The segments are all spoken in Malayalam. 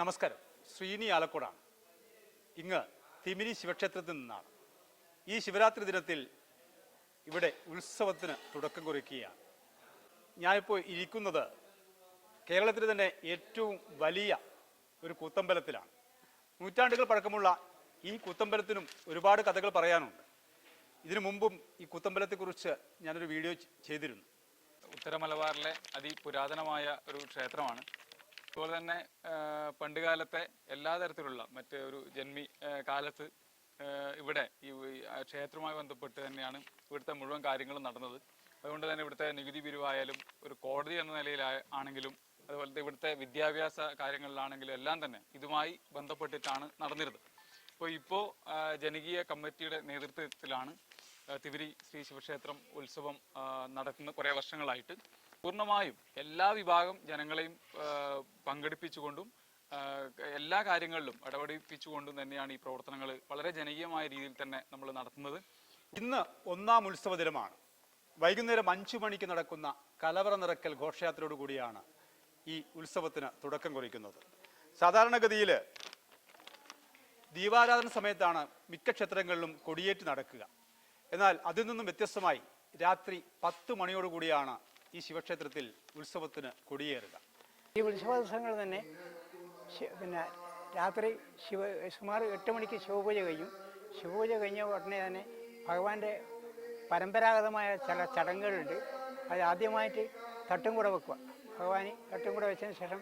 നമസ്കാരം. ശ്രീനി ആലക്കോടാണ്. ഇങ്ങ് തിമിനി ശിവക്ഷേത്രത്തിൽ നിന്നാണ്. ഈ ശിവരാത്രി ദിനത്തിൽ ഇവിടെ ഉത്സവത്തിന് തുടക്കം കുറിക്കുകയാണ്. ഞാനിപ്പോൾ ഇരിക്കുന്നത് കേരളത്തിലെ തന്നെ ഏറ്റവും വലിയ ഒരു കൂത്തമ്പലത്തിലാണ്. നൂറ്റാണ്ടുകൾ പഴക്കമുള്ള ഈ കൂത്തമ്പലത്തിനും ഒരുപാട് കഥകൾ പറയാനുണ്ട്. ഇതിനു മുമ്പും ഈ കൂത്തമ്പലത്തെക്കുറിച്ച് ഞാനൊരു വീഡിയോ ചെയ്തിരുന്നു. ഉത്തര മലബാറിലെ അതിപുരാതനമായ ഒരു ക്ഷേത്രമാണ്. അതുപോലെ തന്നെ പണ്ട് കാലത്തെ എല്ലാ തരത്തിലുള്ള മറ്റേ ഒരു ജന്മി കാലത്ത് ഇവിടെ ഈ ക്ഷേത്രവുമായി ബന്ധപ്പെട്ട് തന്നെയാണ് ഇവിടുത്തെ മുഴുവൻ കാര്യങ്ങളും നടന്നത്. അതുകൊണ്ട് തന്നെ ഇവിടുത്തെ നികുതി പിരിവായാലും ഒരു കോടതി എന്ന നിലയിൽ ആണെങ്കിലും അതുപോലത്തെ ഇവിടുത്തെ വിദ്യാഭ്യാസ കാര്യങ്ങളിലാണെങ്കിലും എല്ലാം തന്നെ ഇതുമായി ബന്ധപ്പെട്ടിട്ടാണ് നടന്നിരുന്നത്. അപ്പോൾ ഇപ്പോൾ ജനകീയ കമ്മിറ്റിയുടെ നേതൃത്വത്തിലാണ് തിവിരി ശ്രീ ശിവക്ഷേത്രം ഉത്സവം നടക്കുന്ന കുറേ വർഷങ്ങളായിട്ട് പൂർണമായും എല്ലാ വിഭാഗം ജനങ്ങളെയും പങ്കെടുപ്പിച്ചുകൊണ്ടും എല്ലാ കാര്യങ്ങളിലും ഇടപെടിപ്പിച്ചുകൊണ്ടും തന്നെയാണ് ഈ പ്രവർത്തനങ്ങൾ വളരെ ജനകീയമായ രീതിയിൽ തന്നെ നമ്മൾ നടത്തുന്നത്. ഇന്ന് ഒന്നാം ഉത്സവ ദിനമാണ്. വൈകുന്നേരം അഞ്ചു മണിക്ക് നടക്കുന്ന കലവറ നിറക്കൽ ഘോഷയാത്രയോട് കൂടിയാണ് ഈ ഉത്സവത്തിന് തുടക്കം കുറിക്കുന്നത്. സാധാരണഗതിയിൽ ദീപാരാധന സമയത്താണ് മിക്ക ക്ഷേത്രങ്ങളിലും കൊടിയേറ്റ് നടക്കുക. എന്നാൽ അതിൽ നിന്നും വ്യത്യസ്തമായി രാത്രി പത്ത് മണിയോടുകൂടിയാണ് ഈ ശിവക്ഷേത്രത്തിൽ ഉത്സവത്തിന് കൊടിയേറുക. ഈ ഉത്സവ ദിവസങ്ങൾ തന്നെ പിന്നെ രാത്രി ശിവ സുമാർ എട്ട് മണിക്ക് ശിവപൂജ കഴിയും. ശിവപൂജ കഴിഞ്ഞ ഉടനെ തന്നെ ഭഗവാന്റെ പരമ്പരാഗതമായ ചില ചടങ്ങുകളുണ്ട്. അത് ആദ്യമായിട്ട് തട്ടും കൂടെ വെക്കുക. ഭഗവാന് തട്ടും കൂടെ വെച്ചതിന് ശേഷം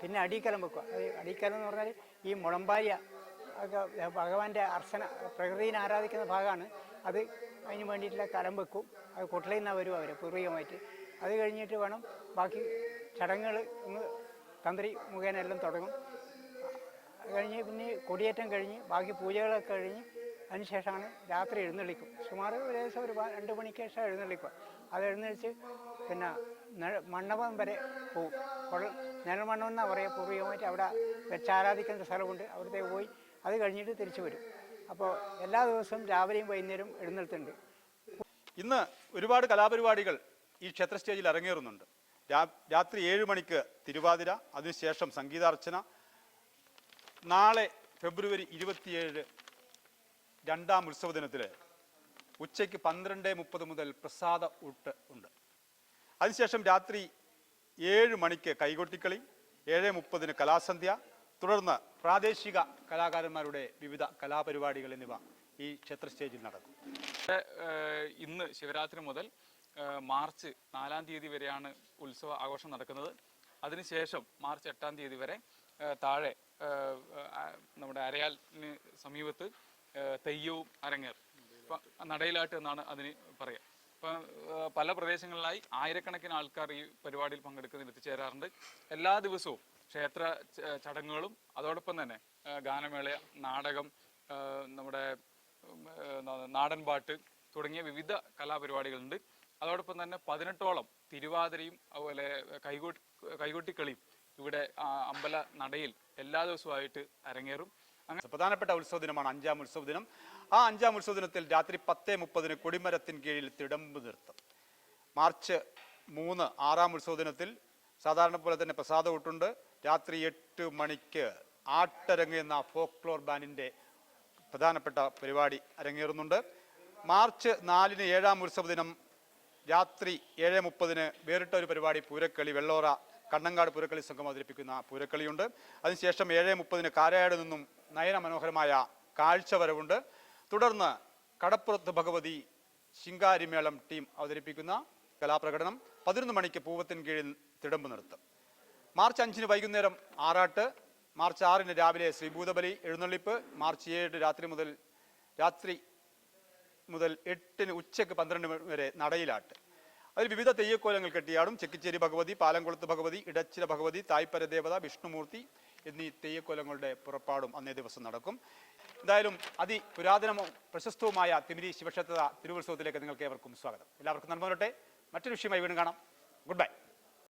പിന്നെ അടിക്കലം വെക്കുക. അത് അടിക്കലം എന്ന് പറഞ്ഞാൽ ഈ മുളമ്പാരിയ ഒക്കെ ഭഗവാന്റെ അർച്ചന പ്രകൃതിനെ ആരാധിക്കുന്ന ഭാഗമാണ്. അത് അതിന് വേണ്ടിയിട്ടുള്ള കലം വെക്കും. അത് കുട്ടലയിൽ നിന്നാണ് വരും അവർ പൂർവികമായിട്ട്. അത് കഴിഞ്ഞിട്ട് വേണം ബാക്കി ചടങ്ങുകൾ ഇന്ന് തന്ത്രി മുഖേന എല്ലാം തുടങ്ങും കഴിഞ്ഞ് പിന്നെ കൊടിയേറ്റം കഴിഞ്ഞ് ബാക്കി പൂജകളൊക്കെ കഴിഞ്ഞ് അതിനുശേഷമാണ് രാത്രി എഴുന്നള്ളിക്കും. സുമാർ ഏകദേശം ഒരു രണ്ട് മണിക്ക് ശേഷം എഴുന്നള്ളിക്കുക അത് എഴുന്നള്ളിച്ച് പിന്നെ മണ്ഡപം വരെ പോവും. കുഴൽ നിഴൽമണ്ഡപം എന്നാണ് പറയുക പൂർവികമായിട്ട് അവിടെ വെച്ച് ആരാധിക്കേണ്ട സ്ഥലമുണ്ട്. അവിടുത്തെ പോയി അത് കഴിഞ്ഞിട്ട് തിരിച്ചു വരും. അപ്പോൾ എല്ലാ ദിവസവും രാവിലെയും വൈകുന്നേരം എഴുന്നേൽത്തുണ്ട് ഇന്ന് ഒരുപാട് കലാപരിപാടികൾ ഈ ക്ഷേത്ര സ്റ്റേജിൽ അരങ്ങേറുന്നുണ്ട് രാത്രി ഏഴ് മണിക്ക് തിരുവാതിര അതിനുശേഷം സംഗീതാർച്ചന. നാളെ ഫെബ്രുവരി ഇരുപത്തിയേഴ് രണ്ടാം ഉത്സവ ദിനത്തിൽ ഉച്ചയ്ക്ക് പന്ത്രണ്ട് മുപ്പത് മുതൽ പ്രസാദ ഊട്ട് ഉണ്ട്. അതിനുശേഷം രാത്രി ഏഴ് മണിക്ക് കൈകൊട്ടിക്കളി ഏഴ് മുപ്പതിന് കലാസന്ധ്യ. തുടർന്ന് പ്രാദേശിക കലാകാരന്മാരുടെ വിവിധ കലാപരിപാടികൾ എന്നിവ ഈ ക്ഷേത്ര സ്റ്റേജിൽ നടക്കും. ഇന്ന് ശിവരാത്രി മുതൽ മാർച്ച് നാലാം തീയതി വരെയാണ് ഉത്സവ ആഘോഷം നടക്കുന്നത്. അതിനുശേഷം മാർച്ച് എട്ടാം തീയതി വരെ താഴെ നമ്മുടെ അരയാലിന് സമീപത്ത് തെയ്യവും അരങ്ങേറും നടയിലാട്ട് എന്നാണ് അതിന് പറയുക ഇപ്പം പല പ്രദേശങ്ങളിലായി ആയിരക്കണക്കിന് ആൾക്കാർ ഈ പരിപാടിയിൽ പങ്കെടുക്കുന്നതിൽ എത്തിച്ചേരാറുണ്ട്. എല്ലാ ദിവസവും ക്ഷേത്ര ചടങ്ങുകളും അതോടൊപ്പം തന്നെ ഗാനമേള നാടകം നമ്മുടെ നാടൻപാട്ട് തുടങ്ങിയ വിവിധ കലാപരിപാടികളുണ്ട്. അതോടൊപ്പം തന്നെ പതിനെട്ടോളം തിരുവാതിരയും അതുപോലെ കൈകൊട്ടി കൈകൊട്ടിക്കളിയും ഇവിടെ അമ്പല നടയിൽ എല്ലാ ദിവസവുമായിട്ട് അരങ്ങേറും. പ്രധാനപ്പെട്ട ഉത്സവ ദിനമാണ് അഞ്ചാം ഉത്സവ ദിനം. ആ അഞ്ചാം ഉത്സവ ദിനത്തിൽ രാത്രി പത്തേ മുപ്പതിന് കൊടിമരത്തിൻ കീഴിൽ തിടമ്പ് നിർത്തും. മാർച്ച് മൂന്ന് ആറാം ഉത്സവ ദിനത്തിൽ സാധാരണ പോലെ തന്നെ പ്രസാദ ഊട്ടുണ്ട് രാത്രി എട്ട് മണിക്ക് ആട്ടരങ്ങ് എന്ന ഫോക്ലോർ ബാൻഡിന്റെ പ്രധാനപ്പെട്ട പരിപാടി അരങ്ങേറുന്നുണ്ട്. മാർച്ച് നാലിന് ഏഴാം ഉത്സവ ദിനം രാത്രി ഏഴ് മുപ്പതിന് വേറിട്ട ഒരു പരിപാടി പൂരക്കളി വെള്ളോറ കണ്ണങ്കാട് പൂരക്കളി സംഘം അവതരിപ്പിക്കുന്ന പൂരക്കളിയുണ്ട്. അതിനുശേഷം ഏഴ് മുപ്പതിന് കാരയാട് നിന്നും നയന മനോഹരമായ കാഴ്ച വരവുണ്ട്. തുടർന്ന് കടപ്പുറത്ത് ഭഗവതി ശിങ്കാരിമേളം ടീം അവതരിപ്പിക്കുന്ന കലാപ്രകടനം പതിനൊന്ന് മണിക്ക് പൂവത്തിൻ കീഴിൽ തിടമ്പ് നിർത്തും. മാർച്ച് അഞ്ചിന് വൈകുന്നേരം ആറാട്ട് മാർച്ച് ആറിന് രാവിലെ ശ്രീഭൂതബലി എഴുന്നള്ളിപ്പ് മാർച്ച് ഏഴ് രാത്രി മുതൽ രാത്രി മുതൽ എട്ടിന് ഉച്ചയ്ക്ക് പന്ത്രണ്ട് വരെ നടയിലാട്ട്. അതിൽ വിവിധ തെയ്യക്കോലങ്ങൾ കെട്ടിയാടും. ചെക്കിച്ചേരി ഭഗവതി പാലംകുളത്ത് ഭഗവതി ഇടച്ചിര ഭഗവതി തായ്പര ദേവത വിഷ്ണുമൂർത്തി എന്നീ തെയ്യക്കോലങ്ങളുടെ പുറപ്പാടും അന്നേ ദിവസം നടക്കും. എന്തായാലും അതിപുരാതനവും പ്രശസ്തവുമായ തിമിരി ശിവക്ഷേത്ര തിരുവുത്സവത്തിലേക്ക് നിങ്ങൾക്ക് ഏവർക്കും സ്വാഗതം. എല്ലാവർക്കും നന്മ വരട്ടെ. മറ്റൊരു വിഷയമായി വീണ്ടും കാണാം. Good bye